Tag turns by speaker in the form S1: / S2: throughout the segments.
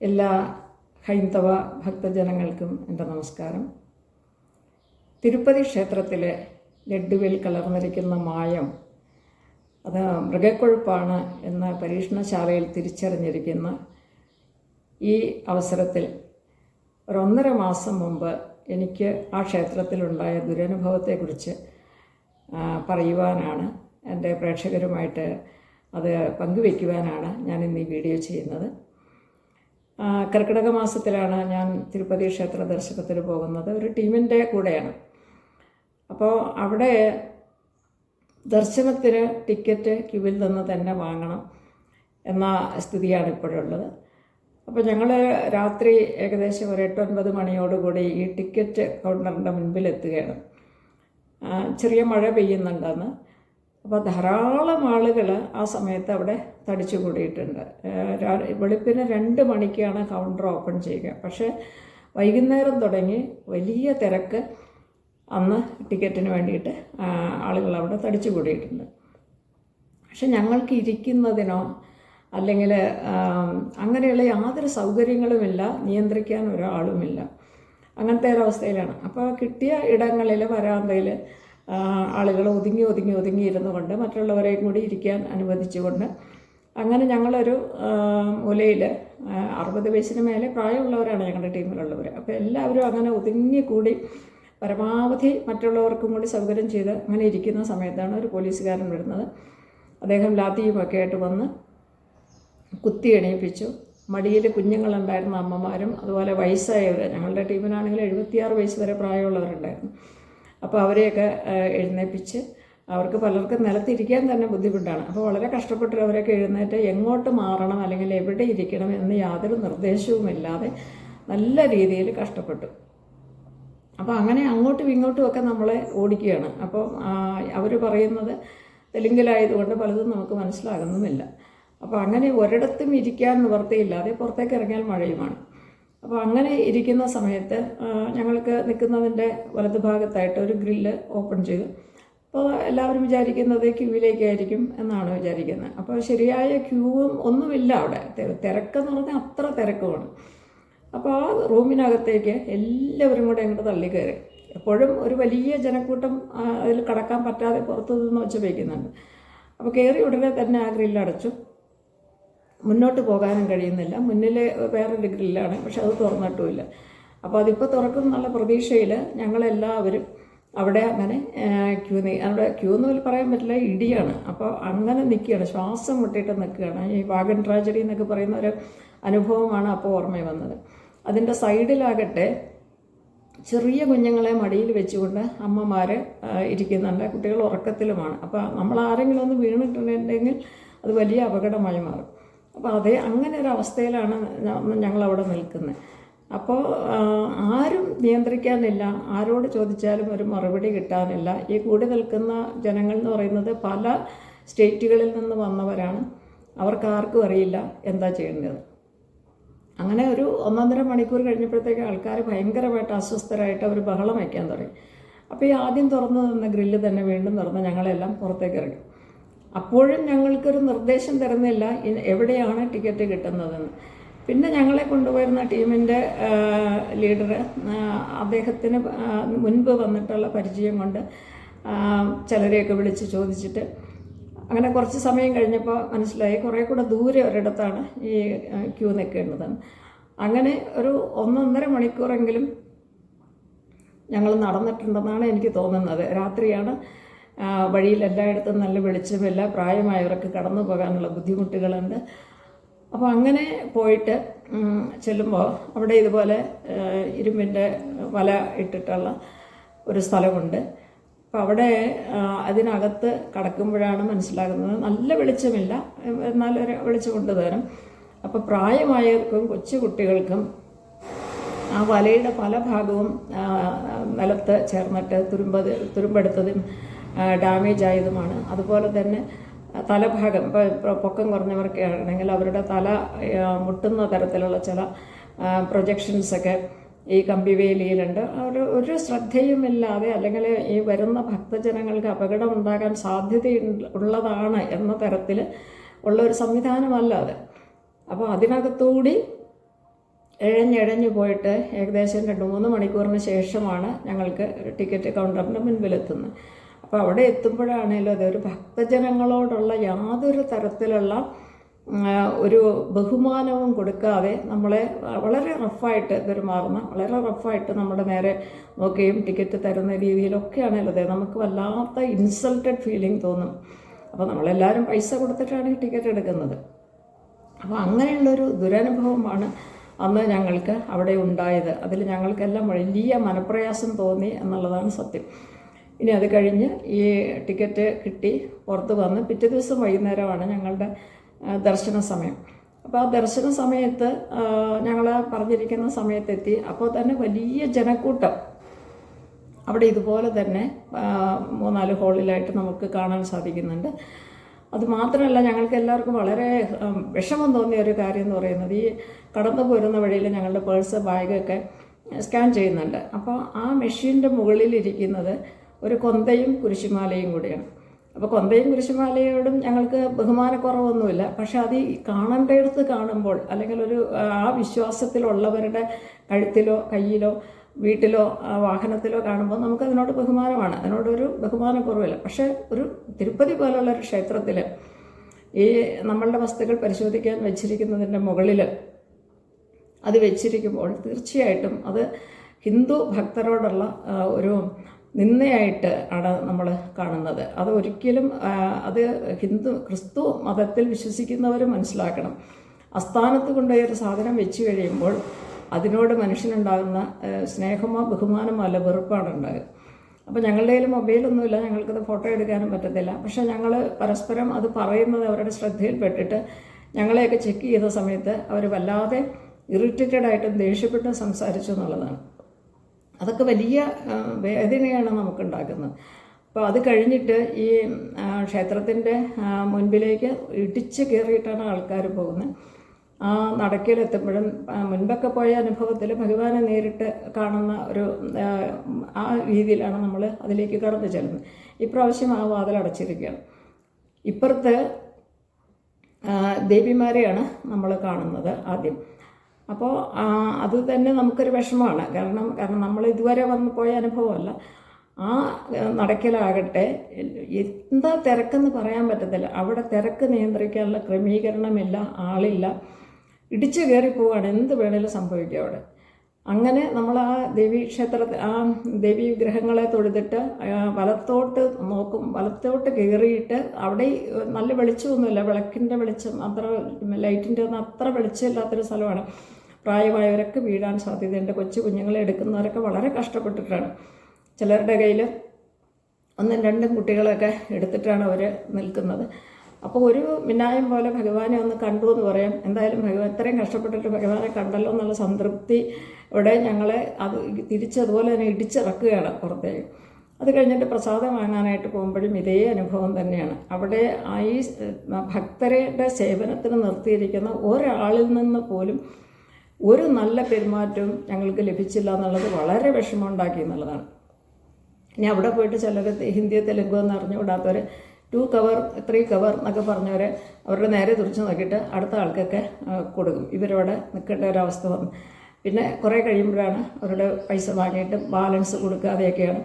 S1: എല്ലാ ഹൈന്ദവ ഭക്തജനങ്ങൾക്കും എന്റെ നമസ്കാരം. തിരുപ്പതി ക്ഷേത്രത്തിലെ ലഡ്ഡുവിൽ കലർന്നിരിക്കുന്ന മായം അത് മൃഗക്കൊഴുപ്പാണ് എന്ന പരീക്ഷണശാലയിൽ തിരിച്ചറിഞ്ഞിരിക്കുന്ന ഈ അവസരത്തിൽ ഒരൊന്നര മാസം മുമ്പ് എനിക്ക് ആ ക്ഷേത്രത്തിലുണ്ടായ ദുരനുഭവത്തെക്കുറിച്ച് പറയുവാനാണ്. എന്റെ പ്രേക്ഷകരുമായിട്ട് അത് പങ്കുവയ്ക്കുവാനാണ് ഞാൻ ഇന്ന് ഈ വീഡിയോ ചെയ്യുന്നത്. കർക്കിടക മാസത്തിലാണ് ഞാൻ തിരുപ്പതി ക്ഷേത്ര ദർശനത്തിന് പോകുന്നത്. ഒരു ടീമിന്റെ കൂടെയാണ്. അപ്പോൾ അവിടെ ദർശനത്തിന് ടിക്കറ്റ് ക്യൂവിൽ നിന്ന് തന്നെ വാങ്ങണം എന്ന സ്ഥിതിയാണ് ഇപ്പോഴുള്ളത്. അപ്പോൾ ഞങ്ങൾ രാത്രി ഏകദേശം ഒരു എട്ടൊൻപത് മണിയോടുകൂടി ഈ ടിക്കറ്റ് കൗണ്ടറിന്റെ മുൻപിലെത്തുകയാണ്. ചെറിയ മഴ പെയ്യുന്നുണ്ടെന്ന്. അപ്പോൾ ധാരാളം ആളുകൾ ആ സമയത്ത് അവിടെ തടിച്ചു കൂടിയിട്ടുണ്ട് വെളുപ്പിന് രണ്ട് മണിക്കാണ് കൗണ്ടർ ഓപ്പൺ ചെയ്യുക. പക്ഷേ വൈകുന്നേരം തുടങ്ങി വലിയ തിരക്ക് അന്ന് ടിക്കറ്റിന് വേണ്ടിയിട്ട് ആളുകൾ അവിടെ തടിച്ചു കൂടിയിട്ടുണ്ട് പക്ഷെ ഞങ്ങൾക്ക് ഇരിക്കുന്നതിനോ അല്ലെങ്കിൽ അങ്ങനെയുള്ള യാതൊരു സൗകര്യങ്ങളുമില്ല നിയന്ത്രിക്കാൻ ഒരാളുമില്ല. അങ്ങനത്തെ ഒരവസ്ഥയിലാണ് അപ്പോൾ കിട്ടിയ ഇടങ്ങളിൽ വരാന്തയിൽ ആളുകൾ ഒതുങ്ങി ഒതുങ്ങി ഒതുങ്ങി ഇരുന്നു കൊണ്ട് മറ്റുള്ളവരെയും കൂടി ഇരിക്കാൻ അനുവദിച്ചുകൊണ്ട് അങ്ങനെ ഞങ്ങളൊരു മൂലയിൽ അറുപത് വയസ്സിന് മേലെ പ്രായമുള്ളവരാണ് ഞങ്ങളുടെ ടീമിലുള്ളവർ അപ്പോൾ എല്ലാവരും അങ്ങനെ ഒതുങ്ങിക്കൂടി പരമാവധി മറ്റുള്ളവർക്കും കൂടി സൗകര്യം ചെയ്ത് അങ്ങനെ ഇരിക്കുന്ന സമയത്താണ് ഒരു പോലീസുകാരൻ വരുന്നത്. അദ്ദേഹം ലാത്തിയുമൊക്കെ ആയിട്ട് വന്ന് കുത്തി എണീപ്പിച്ചു. മടിയിൽ കുഞ്ഞുങ്ങളുണ്ടായിരുന്ന അമ്മമാരും അതുപോലെ വയസ്സായവർ ഞങ്ങളുടെ ടീമിനാണെങ്കിൽ എഴുപത്തിയാറ് വയസ്സ് വരെ പ്രായമുള്ളവരുണ്ടായിരുന്നു. അപ്പോൾ അവരെയൊക്കെ എഴുന്നേപ്പിച്ച് അവർക്ക് പലർക്കും നിലത്തിരിക്കാൻ തന്നെ ബുദ്ധിമുട്ടാണ്. അപ്പോൾ വളരെ കഷ്ടപ്പെട്ട് അവരൊക്കെ എഴുന്നേറ്റ് എങ്ങോട്ട് മാറണം അല്ലെങ്കിൽ എവിടെ ഇരിക്കണം എന്ന് യാതൊരു നിർദ്ദേശവുമില്ലാതെ നല്ല രീതിയിൽ കഷ്ടപ്പെട്ടു. അപ്പോൾ അങ്ങനെ അങ്ങോട്ടും ഇങ്ങോട്ടും ഒക്കെ നമ്മളെ ഓടിക്കുകയാണ്. അപ്പോൾ അവർ പറയുന്നത് തെലുങ്കിലായതുകൊണ്ട് പലതും നമുക്ക് മനസ്സിലാകുന്നുമില്ല. അപ്പോൾ അങ്ങനെ ഒരിടത്തും ഇരിക്കാൻ നിവർത്തിയില്ലാതെ പുറത്തേക്ക് ഇറങ്ങിയാൽ മഴയുമാണ്. അപ്പോൾ അങ്ങനെ ഇരിക്കുന്ന സമയത്ത് ഞങ്ങൾക്ക് നിൽക്കുന്നതിന്റെ വലതുഭാഗത്തായിട്ട് ഒരു ഗ്രില്ല് ഓപ്പൺ ചെയ്തു. അപ്പോൾ എല്ലാവരും വിചാരിക്കുന്നത് ക്യൂവിലേക്കായിരിക്കും എന്നാണ് വിചാരിക്കുന്നത്. അപ്പോൾ ശരിയായ ക്യൂവും ഒന്നുമില്ല അവിടെ. തിരക്കെന്ന് പറഞ്ഞാൽ അത്ര തിരക്കുമാണ്. അപ്പോൾ ആ റൂമിനകത്തേക്ക് എല്ലാവരും കൂടെ അങ്ങോട്ട് കയറി എപ്പോഴും ഒരു വലിയ ജനക്കൂട്ടം അതിൽ കടക്കാൻ പറ്റാതെ പുറത്തു നിന്ന് വെച്ച് വയ്ക്കുന്നുണ്ട് അപ്പോൾ കയറി ഉടനെ തന്നെ ആ ഗ്രില്ല് അടച്ചു മുന്നോട്ട് പോകാനും കഴിയുന്നില്ല. മുന്നിൽ വേറൊരു ഗ്രില്ലാണ് പക്ഷെ അത് തുറന്നിട്ടുമില്ല. അപ്പോൾ അതിപ്പോൾ തുറക്കും എന്നുള്ള പ്രതീക്ഷയിൽ ഞങ്ങളെല്ലാവരും അവിടെ അങ്ങനെ ക്യൂ അവിടെ ക്യൂ എന്ന് പറയാൻ പറ്റില്ല ഇടിയാണ്. അപ്പോൾ അങ്ങനെ നിൽക്കുകയാണ് ശ്വാസം മുട്ടിയിട്ട് നിൽക്കുകയാണ്. ഈ വാഗൺ ട്രാജഡി എന്നൊക്കെ പറയുന്ന ഒരു അനുഭവമാണ് അപ്പോൾ ഓർമ്മ വന്നത്. അതിന്റെ സൈഡിലാകട്ടെ ചെറിയ കുഞ്ഞുങ്ങളെ മടിയിൽ വെച്ചുകൊണ്ട് അമ്മമാർ ഇരിക്കുന്നുണ്ട്. കുട്ടികൾ ഉറക്കത്തിലുമാണ്. അപ്പോൾ നമ്മൾ ആരെങ്കിലും ഒന്ന് വീണിട്ടുണ്ടെങ്കിൽ അത് വലിയ അപകടമായി മാറും. അപ്പോൾ അതേ അങ്ങനെ ഒരു അവസ്ഥയിലാണ് ഞങ്ങളവിടെ നിൽക്കുന്നത്. അപ്പോൾ ആരും നിയന്ത്രിക്കാനില്ല. ആരോട് ചോദിച്ചാലും ഒരു മറുപടി കിട്ടാനില്ല. ഈ കൂടി നിൽക്കുന്ന ജനങ്ങൾ എന്ന് പറയുന്നത് പല സ്റ്റേറ്റുകളിൽ നിന്ന് വന്നവരാണ്. അവർക്ക് ആർക്കും അറിയില്ല എന്താ ചെയ്യേണ്ടത്. അങ്ങനെ ഒരു ഒന്നൊന്നര മണിക്കൂർ കഴിഞ്ഞപ്പോഴത്തേക്ക് ആൾക്കാർ ഭയങ്കരമായിട്ട് അസ്വസ്ഥരായിട്ട് അവർ ബഹളം വയ്ക്കാൻ തുടങ്ങി. അപ്പോൾ ഈ ആദ്യം തുറന്നു നിന്ന ഗ്രില്ല് തന്നെ വീണ്ടും തുറന്ന് ഞങ്ങളെല്ലാം പുറത്തേക്ക് ഇറങ്ങി. അപ്പോഴും ഞങ്ങൾക്കൊരു നിർദ്ദേശം തരുന്നില്ല എവിടെയാണ് ടിക്കറ്റ് കിട്ടുന്നതെന്ന്. പിന്നെ ഞങ്ങളെ കൊണ്ടുപോയിരുന്ന ടീമിന്റെ ലീഡർ അദ്ദേഹത്തിന് മുൻപ് വന്നിട്ടുള്ള പരിചയം കൊണ്ട് ചിലരെയൊക്കെ വിളിച്ച് ചോദിച്ചിട്ട് അങ്ങനെ കുറച്ച് സമയം കഴിഞ്ഞപ്പോൾ മനസ്സിലായി കുറേ കൂടെ ദൂരെ ഒരിടത്താണ് ഈ ക്യൂ നിൽക്കേണ്ടതെന്ന് അങ്ങനെ ഒരു ഒന്നൊന്നര മണിക്കൂറെങ്കിലും ഞങ്ങൾ നടന്നിട്ടുണ്ടെന്നാണ് എനിക്ക് തോന്നുന്നത്. രാത്രിയാണ് വഴിയിൽ എല്ലായിടത്തും നല്ല വെളിച്ചമില്ല പ്രായമായവർക്ക് കടന്നു പോകാനുള്ള ബുദ്ധിമുട്ടുകളുണ്ട്. അപ്പോൾ അങ്ങനെ പോയിട്ട് ചെല്ലുമ്പോൾ അവിടെ ഇതുപോലെ ഇരുമ്പിന്റെ വല ഇട്ടിട്ടുള്ള ഒരു സ്ഥലമുണ്ട്. അപ്പോൾ അവിടെ അതിനകത്ത് കടക്കുമ്പോഴാണ് മനസ്സിലാകുന്നത് നല്ല വെളിച്ചമില്ല. എന്നാൽ ഒരു വെളിച്ചമുണ്ട് അപ്പോൾ പ്രായമായവർക്കും കൊച്ചു കുട്ടികൾക്കും ആ വലയുടെ പല ഭാഗവും നിലത്ത് ചേർന്നിട്ട് തുരുമ്പത് തുരുമ്പെടുത്തതും ഡാമേജ് ആയതുമാണ്. അതുപോലെ തന്നെ തലഭാഗം ഇപ്പോൾ പൊക്കം കുറഞ്ഞവർക്ക് ആണെങ്കിൽ അവരുടെ തല മുട്ടുന്ന തരത്തിലുള്ള ചില പ്രൊജക്ഷൻസൊക്കെ ഈ കമ്പിവേലിയിലുണ്ട്. അവർ ഒരു ശ്രദ്ധയുമില്ലാതെ അല്ലെങ്കിൽ ഈ വരുന്ന ഭക്തജനങ്ങൾക്ക് അപകടം ഉണ്ടാകാൻ സാധ്യത ഉള്ളതാണ് എന്ന തരത്തിൽ ഉള്ള ഒരു സംവിധാനമല്ല അത്. അപ്പോൾ അതിനകത്തുകൂടി ഇഴഞ്ഞിഴഞ്ഞു പോയിട്ട് ഏകദേശം രണ്ട് മൂന്ന് മണിക്കൂറിന് ശേഷമാണ് ഞങ്ങൾക്ക് ടിക്കറ്റ് കൗണ്ടറിന്റെ മുൻപിലെത്തുന്നത്. അപ്പോൾ അവിടെ എത്തുമ്പോഴാണേലും അതൊരു ഭക്തജനങ്ങളോടുള്ള യാതൊരു തരത്തിലുള്ള ഒരു ബഹുമാനവും കൊടുക്കാതെ നമ്മളെ വളരെ റഫായിട്ട് പെരുമാറുന്ന വളരെ റഫായിട്ട് നമ്മുടെ നേരെ നോക്കുകയും ടിക്കറ്റ് തരുന്ന രീതിയിലൊക്കെയാണല്ലോ അതെ നമുക്ക് വല്ലാത്ത ഇൻസൾട്ടഡ് ഫീലിംഗ് തോന്നും. അപ്പോൾ നമ്മളെല്ലാവരും പൈസ കൊടുത്തിട്ടാണ് ഈ ടിക്കറ്റ് എടുക്കുന്നത്. അപ്പോൾ അങ്ങനെയുള്ളൊരു ദുരനുഭവമാണ് അന്ന് ഞങ്ങൾക്ക് അവിടെ ഉണ്ടായത്. അതിൽ ഞങ്ങൾക്കെല്ലാം വലിയ മനപ്രയാസം തോന്നി എന്നുള്ളതാണ് സത്യം. ഇനി അത് കഴിഞ്ഞ് ഈ ടിക്കറ്റ് കിട്ടി പുറത്ത് വന്ന് പിറ്റേ ദിവസം വൈകുന്നേരമാണ് ഞങ്ങളുടെ ദർശന സമയം. അപ്പോൾ ആ ദർശന സമയത്ത് ഞങ്ങൾ പറഞ്ഞിരിക്കുന്ന സമയത്തെത്തി. അപ്പോൾ തന്നെ വലിയ ജനക്കൂട്ടം. അവിടെ ഇതുപോലെ തന്നെ മൂന്നാൽ ഹോളിലായിട്ട് നമുക്ക് കാണാൻ സാധിക്കുന്നുണ്ട്. അതുമാത്രമല്ല ഞങ്ങൾക്ക് എല്ലാവർക്കും വളരെ വിഷമം തോന്നിയ ഒരു കാര്യം എന്ന് പറയുന്നത് ഈ കടന്നു പോരുന്ന വഴിയിൽ ഞങ്ങളുടെ പേഴ്സ് ബാഗൊക്കെ സ്കാൻ ചെയ്യുന്നുണ്ട്. അപ്പോൾ ആ മെഷീന്റെ മുകളിലിരിക്കുന്നത് ഒരു കൊന്തയും കുരിശുമാലയും കൂടിയാണ്. അപ്പോൾ കൊന്തയും കുരിശുമാലയോടും ഞങ്ങൾക്ക് ബഹുമാനക്കുറവൊന്നുമില്ല. പക്ഷെ അത് ഈ കാണേണ്ടയിടത്ത് കാണുമ്പോൾ അല്ലെങ്കിൽ ഒരു ആ വിശ്വാസത്തിലുള്ളവരുടെ കഴുത്തിലോ കയ്യിലോ വീട്ടിലോ വാഹനത്തിലോ കാണുമ്പോൾ നമുക്ക് അതിനോട് ബഹുമാനമാണ്. അതിനോടൊരു ബഹുമാനക്കുറവില്ല. പക്ഷേ ഒരു തിരുപ്പതി പോലുള്ള ഒരു ക്ഷേത്രത്തിൽ ഈ നമ്മളുടെ വസ്തുക്കൾ പരിശോധിക്കാൻ വെച്ചിരിക്കുന്നതിന്റെ മുകളിൽ അത് വെച്ചിരിക്കുമ്പോൾ തീർച്ചയായിട്ടും അത് ഹിന്ദു ഭക്തരോടുള്ള ഒരു നിന്ദയായിട്ട് ആണ് നമ്മൾ കാണുന്നത്. അത് ഒരിക്കലും അത് ഹിന്ദു ക്രിസ്തു മതത്തിൽ വിശ്വസിക്കുന്നവർ മനസ്സിലാക്കണം. അസ്ഥാനത്ത് കൊണ്ടുപോയി ഒരു സാധനം വെച്ച് കഴിയുമ്പോൾ അതിനോട് മനുഷ്യനുണ്ടാകുന്ന സ്നേഹമോ ബഹുമാനമോ അല്ല വെറുപ്പാണ് ഉണ്ടാകുക അപ്പോൾ ഞങ്ങളുടെ കയ്യിൽ മൊബൈലൊന്നുമില്ല ഞങ്ങൾക്കത് ഫോട്ടോ എടുക്കാനും പറ്റത്തില്ല. പക്ഷെ ഞങ്ങൾ പരസ്പരം അത് പറയുന്നത് അവരുടെ ശ്രദ്ധയിൽപ്പെട്ടിട്ട് ഞങ്ങളെയൊക്കെ ചെക്ക് ചെയ്ത സമയത്ത് അവർ വല്ലാതെ ഇറിറ്റേറ്റഡ് ആയിട്ടും ദേഷ്യപ്പെട്ടും സംസാരിച്ചു എന്നുള്ളതാണ്. അതൊക്കെ വലിയ വേദനയാണ് നമുക്കുണ്ടാക്കുന്നത്. അപ്പോൾ അത് കഴിഞ്ഞിട്ട് ഈ ക്ഷേത്രത്തിന്റെ മുൻപിലേക്ക് ഇടിച്ച് കയറിയിട്ടാണ് ആൾക്കാർ പോകുന്നത്. ആ നടക്കയിലെത്തുമ്പോഴും ആ, മുൻപൊക്കെ പോയ അനുഭവത്തിൽ ഭഗവാനെ നേരിട്ട് കാണുന്ന ഒരു ആ രീതിയിലാണ് നമ്മൾ അതിലേക്ക് കടന്നു ചെല്ലുന്നത്. ഇപ്രാവശ്യം ആ വാതിൽ അടച്ചിരിക്കുകയാണ്. ഇപ്പുറത്ത് ദേവിമാരെയാണ് നമ്മൾ കാണുന്നത് ആദ്യം. അപ്പോൾ അത് തന്നെ നമുക്കൊരു വിഷമമാണ്. കാരണം കാരണം നമ്മൾ ഇതുവരെ വന്നു പോയ അനുഭവമല്ല. ആ നടക്കലാകട്ടെ എന്താ തിരക്കെന്ന് പറയാൻ പറ്റത്തില്ല. അവിടെ തിരക്ക് നിയന്ത്രിക്കാനുള്ള ക്രമീകരണമില്ല ആളില്ല. ഇടിച്ചു കയറി പോവാണ്. എന്ത് വേണേലും സംഭവിക്കും അവിടെ. അങ്ങനെ നമ്മൾ ആ ദേവീ ക്ഷേത്ര ആ ദേവീ വിഗ്രഹങ്ങളെ തൊഴുതിട്ട് വലത്തോട്ട് നോക്കും വലത്തോട്ട് കയറിയിട്ട് അവിടെ നല്ല വെളിച്ചമൊന്നുമില്ല വിളക്കിന്റെ വെളിച്ചം അത്ര ലൈറ്റിന്റെ ഒന്നും അത്ര വെളിച്ചമില്ലാത്തൊരു സ്ഥലമാണ്. പ്രായമായവരൊക്കെ വീഴാൻ സാധ്യതയുണ്ട്. കൊച്ചു കുഞ്ഞുങ്ങളെ എടുക്കുന്നവരൊക്കെ വളരെ കഷ്ടപ്പെട്ടിട്ടാണ്. ചിലരുടെ കയ്യിൽ ഒന്നും രണ്ടും കുട്ടികളൊക്കെ എടുത്തിട്ടാണ് അവർ നിൽക്കുന്നത്. അപ്പോൾ ഒരു മിന്നായം പോലെ ഭഗവാനെ ഒന്ന് കണ്ടു എന്ന് പറയാം. എന്തായാലും ഭഗവാൻ ഇത്രയും കഷ്ടപ്പെട്ടിട്ട് ഭഗവാനെ കണ്ടല്ലോ എന്നുള്ള സംതൃപ്തി ഇവിടെ ഞങ്ങളെ അത് തിരിച്ചതുപോലെ തന്നെ ഇടിച്ചിറക്കുകയാണ് പുറത്തേക്ക്. അത് കഴിഞ്ഞിട്ട് പ്രസാദം വാങ്ങാനായിട്ട് പോകുമ്പോഴും ഇതേ അനുഭവം തന്നെയാണ്. അവിടെ ഈ ഭക്തരുടെ സേവനത്തിന് നിർത്തിയിരിക്കുന്ന ഒരാളിൽ നിന്ന് പോലും ഒരു നല്ല പെരുമാറ്റവും ഞങ്ങൾക്ക് ലഭിച്ചില്ല എന്നുള്ളത് വളരെ വിഷമമുണ്ടാക്കി എന്നുള്ളതാണ്. ഇനി അവിടെ പോയിട്ട് ചിലർ ഹിന്ദി തെലുങ്കോ എന്ന് അറിഞ്ഞുകൂടാത്തവർ ടു കവർ ത്രീ കവർ എന്നൊക്കെ പറഞ്ഞവർ അവരുടെ നേരെ തുറിച്ച് നോക്കിയിട്ട് അടുത്ത ആൾക്കൊക്കെ കൊടുക്കും. ഇവരവിടെ നിൽക്കേണ്ട ഒരവസ്ഥ വന്നു. പിന്നെ കുറേ കഴിയുമ്പോഴാണ് അവരുടെ പൈസ വാങ്ങിയിട്ട് ബാലൻസ് കൊടുക്കാതെയൊക്കെയാണ്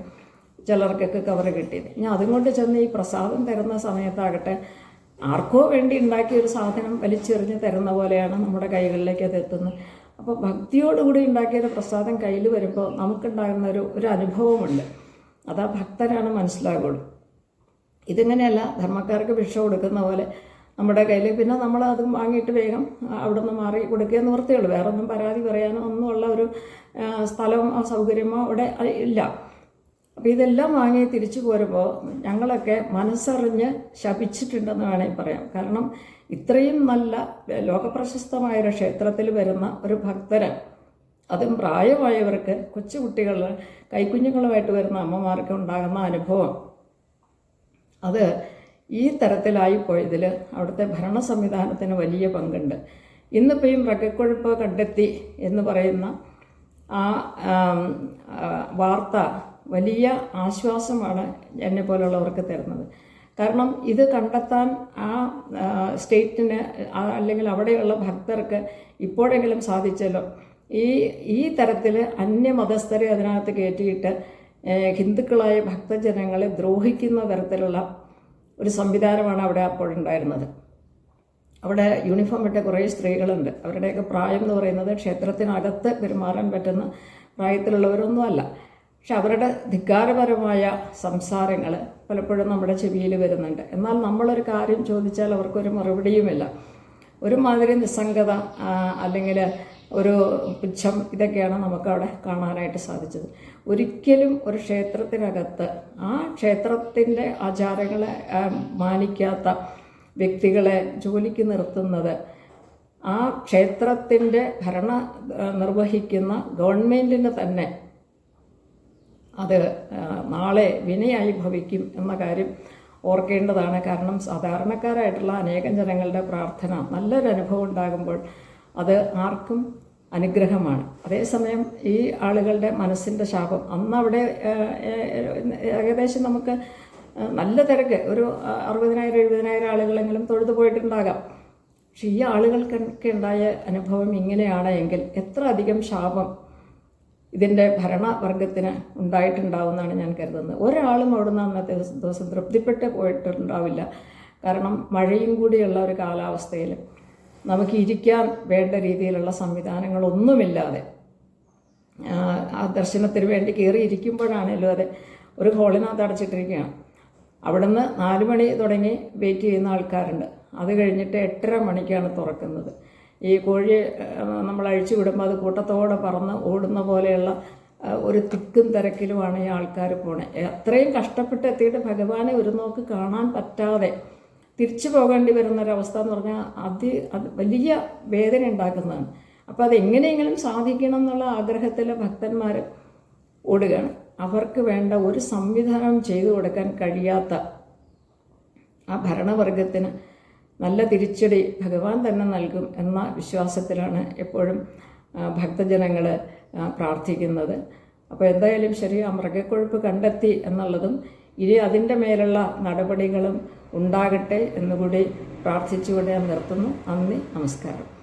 S1: ചിലർക്കൊക്കെ കവർ കിട്ടിയത്. ഞാൻ അതും കൊണ്ട് ചെന്ന് ഈ പ്രസാദം തരുന്ന സമയത്താകട്ടെ ആർക്കോ വേണ്ടി ഉണ്ടാക്കിയ ഒരു സാധനം വലിച്ചെറിഞ്ഞ് തരുന്ന പോലെയാണ് നമ്മുടെ കൈകളിലേക്ക് അത് എത്തുന്നത്. അപ്പോൾ ഭക്തിയോടുകൂടി ഉണ്ടാക്കിയൊരു പ്രസാദം കയ്യിൽ വരുമ്പോൾ നമുക്കുണ്ടാകുന്ന ഒരു ഒരു അനുഭവമുണ്ട്. അതാ ഭക്തരാണ് മനസ്സിലാകുള്ളൂ. ഇതിങ്ങനെയല്ല ധർമ്മക്കാർക്ക് ഭിക്ഷ കൊടുക്കുന്ന പോലെ നമ്മുടെ കയ്യിൽ പിന്നെ നമ്മൾ അത് വാങ്ങിയിട്ട് വേഗം അവിടെ നിന്ന് മാറി കൊടുക്കുക ഉള്ളൂ. വേറെ ഒന്നും പരാതി പറയാനോ ഒന്നുമുള്ള ഒരു സ്ഥലമോ സൗകര്യമോ അവിടെ ഇല്ല. അപ്പോൾ ഇതെല്ലാം വാങ്ങി തിരിച്ചു പോരുമ്പോൾ ഞങ്ങളൊക്കെ മനസ്സറിഞ്ഞ് ശപിച്ചിട്ടുണ്ടെന്ന് വേണമെങ്കിൽ പറയാം. കാരണം ഇത്രയും നല്ല ലോകപ്രശസ്തമായ ഒരു ക്ഷേത്രത്തിൽ വരുന്ന ഒരു ഭക്തന് അതും പ്രായമായവർക്ക് കൊച്ചുകുട്ടികൾ കൈക്കുഞ്ഞുങ്ങളുമായിട്ട് വരുന്ന അമ്മമാർക്ക് ഉണ്ടാകുന്ന അനുഭവം അത് ഈ തരത്തിലായിപ്പോയതിൽ അവിടുത്തെ ഭരണ സംവിധാനത്തിന് വലിയ പങ്കുണ്ട്. ഇന്നിപ്പോൾ ഈ മൃഗക്കൊഴുപ്പ് കണ്ടെത്തി എന്ന് പറയുന്ന ആ വാർത്ത വലിയ ആശ്വാസമാണ് എന്നെ പോലുള്ളവർക്ക് തരുന്നത്. കാരണം ഇത് കണ്ടെത്താൻ ആ സ്റ്റേറ്റിന് അല്ലെങ്കിൽ അവിടെയുള്ള ഭക്തർക്ക് ഇപ്പോഴെങ്കിലും സാധിച്ചല്ലോ. ഈ ഈ തരത്തിൽ അന്യമതസ്ഥരെ അതിനകത്ത് കയറ്റിയിട്ട് ഹിന്ദുക്കളായ ഭക്തജനങ്ങളെ ദ്രോഹിക്കുന്ന തരത്തിലുള്ള ഒരു സംവിധാനമാണ് അവിടെ അപ്പോഴുണ്ടായിരുന്നത്. അവിടെ യൂണിഫോം ഇട്ട കുറേ സ്ത്രീകളുണ്ട്. അവരുടെയൊക്കെ പ്രായം എന്ന് പറയുന്നത് ക്ഷേത്രത്തിനകത്ത് പെരുമാറാൻ പറ്റുന്ന പ്രായത്തിലുള്ളവരൊന്നുമല്ല. പക്ഷെ അവരുടെ ധിക്കാരപരമായ സംസാരങ്ങൾ പലപ്പോഴും നമ്മുടെ ചെവിയിൽ വരുന്നുണ്ട്. എന്നാൽ നമ്മളൊരു കാര്യം ചോദിച്ചാൽ അവർക്കൊരു മറുപടിയുമില്ല. ഒരുമാതിരി നിസ്സംഗത അല്ലെങ്കിൽ ഒരു പുച്ഛം ഇതൊക്കെയാണ് നമുക്കവിടെ കാണാനായിട്ട് സാധിച്ചത്. ഒരിക്കലും ഒരു ക്ഷേത്രത്തിനകത്ത് ആ ക്ഷേത്രത്തിന്റെ ആചാരങ്ങളെ മാനിക്കാത്ത വ്യക്തികളെ ജോലിക്ക് നിർത്തുന്നത് ആ ക്ഷേത്രത്തിന്റെ ഭരണ നിർവഹിക്കുന്ന ഗവൺമെന്റിന് തന്നെ അത് നാളെ വിനയായി ഭവിക്കും എന്ന കാര്യം ഓർക്കേണ്ടതാണ്. കാരണം സാധാരണക്കാരായിട്ടുള്ള അനേകം ജനങ്ങളുടെ പ്രാർത്ഥന നല്ലൊരു അനുഭവം ഉണ്ടാകുമ്പോൾ അത് ആർക്കും അനുഗ്രഹമാണ്. അതേസമയം ഈ ആളുകളുടെ മനസ്സിന്റെ ശാപം. അന്ന് അവിടെ ഏകദേശം നമുക്ക് നല്ല തിരക്ക്. ഒരു അറുപതിനായിരം എഴുപതിനായിരം ആളുകളെങ്കിലും തൊഴുതു പോയിട്ടുണ്ടാകാം. പക്ഷെ ഈ ആളുകൾക്കൊക്കെ ഉണ്ടായ അനുഭവം ഇങ്ങനെയാണ് എങ്കിൽ എത്ര അധികം ശാപം ഇതിന്റെ ഭരണവർഗത്തിന് ഉണ്ടായിട്ടുണ്ടാവുമെന്നാണ് ഞാൻ കരുതുന്നത്. ഒരാളും അവിടുന്ന് അന്നത്തെ ദിവസം തൃപ്തിപ്പെട്ട് പോയിട്ടുണ്ടാവില്ല. കാരണം മഴയും കൂടിയുള്ള ഒരു കാലാവസ്ഥയിൽ നമുക്ക് ഇരിക്കാൻ വേണ്ട രീതിയിലുള്ള സംവിധാനങ്ങളൊന്നുമില്ലാതെ ആ, ദർശനത്തിന് വേണ്ടി കയറി ഇരിക്കുമ്പോഴാണേലും അതെ ഒരു ഹോളിനകത്ത് അടച്ചിട്ടിരിക്കുകയാണ്. അവിടുന്ന് നാല് മണി തുടങ്ങി വെയിറ്റ് ചെയ്യുന്ന ആൾക്കാരുണ്ട്. അത് കഴിഞ്ഞിട്ട് എട്ടര മണിക്കാണ് തുറക്കുന്നത്. ഈ കോഴി നമ്മൾ അഴിച്ചു വിടുമ്പോൾ അത് കൂട്ടത്തോടെ പറന്ന് ഓടുന്ന പോലെയുള്ള ഒരു തിക്കും തിരക്കിലുമാണ് ഈ ആൾക്കാർ പോണേ. അത്രയും കഷ്ടപ്പെട്ട് എത്തിയിട്ട് ഭഗവാനെ ഒരു നോക്ക് കാണാൻ പറ്റാതെ തിരിച്ചു പോകേണ്ടി വരുന്നൊരവസ്ഥ എന്ന് പറഞ്ഞാൽ അതി അത് വലിയ വേദന ഉണ്ടാക്കുന്നതാണ്. അപ്പോൾ അതെങ്ങനെയെങ്കിലും സാധിക്കണം എന്നുള്ള ആഗ്രഹത്തിൽ ഭക്തന്മാർ ഓടുകയാണ്. അവർക്ക് വേണ്ട ഒരു സംവിധാനം ചെയ്തു കൊടുക്കാൻ കഴിയാത്ത ആ ഭരണവർഗത്തിന് നല്ല തിരിച്ചടി ഭഗവാൻ തന്നെ നൽകും എന്ന വിശ്വാസത്തിലാണ് എപ്പോഴും ഭക്തജനങ്ങൾ പ്രാർത്ഥിക്കുന്നത്. അപ്പോൾ എന്തായാലും ശരി ആ മൃഗക്കൊഴുപ്പ് കണ്ടെത്തി എന്നുള്ളതും ഇനി അതിന്റെ മേലുള്ള നടപടികളും ഉണ്ടാകട്ടെ എന്നുകൂടി പ്രാർത്ഥിച്ചുകൊണ്ട് ഞാൻ നിർത്തുന്നു. നന്ദി നമസ്കാരം.